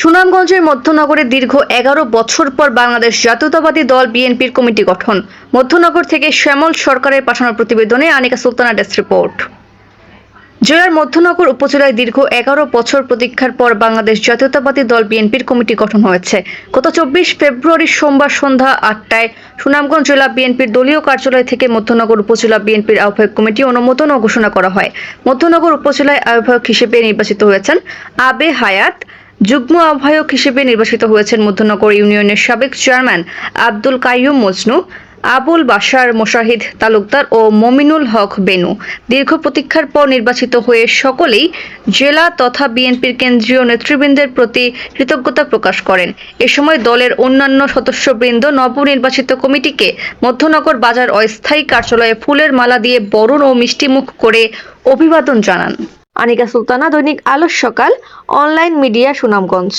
সুনামগঞ্জের মধ্যনগরে দীর্ঘ এগারো বছর পর বাংলাদেশ জাতীয়তাবাদী দল বিএনপির কমিটি গঠন। মধ্যনগর থেকে শ্যামল সরকারের পাঠানো প্রতিবেদনে আনিকা সুলতানা ডেস্ক রিপোর্ট। জেলার মধ্যনগর উপজেলায় দীর্ঘ এগারো বছর প্রতীক্ষার পর বাংলাদেশ জাতীয়তাবাদী দল বিএনপির কমিটি গঠন হয়েছে। গত চব্বিশ ফেব্রুয়ারি সোমবার সন্ধ্যা আটটায় সুনামগঞ্জ জেলা বিএনপির দলীয় কার্যালয় থেকে মধ্যনগর উপজেলা বিএনপির আহ্বায়ক কমিটি অনুমোদন ও ঘোষণা করা হয়। মধ্যনগর উপজেলায় আহ্বায়ক হিসেবে নির্বাচিত হয়েছেন আবে হায়াত যুগ্ম আহ্বায়ক হিসেবে নির্বাচিত হয়েছেন মধ্যনগর ইউনিয়নের সাবেক চেয়ারম্যান আব্দুল কাইয়ুম মজনু, আবুল বাশার মোশাহিদ তালুকদার ও মমিনুল হক বেনু। দীর্ঘ প্রতীক্ষার পর নির্বাচিত হয়ে সকলেই জেলা তথা বিএনপির কেন্দ্রীয় নেতৃবৃন্দের প্রতি কৃতজ্ঞতা প্রকাশ করেন। এ সময় দলের অন্যান্য সদস্যবৃন্দ নবনির্বাচিত কমিটিকে মধ্যনগর বাজার অস্থায়ী কার্যালয়ে ফুলের মালা দিয়ে বরণ ও মিষ্টিমুখ করে অভিবাদন জানান। আনিকা সুলতানা দৈনিক আলোর সকাল অনলাইন মিডিয়া সুনামগঞ্জ।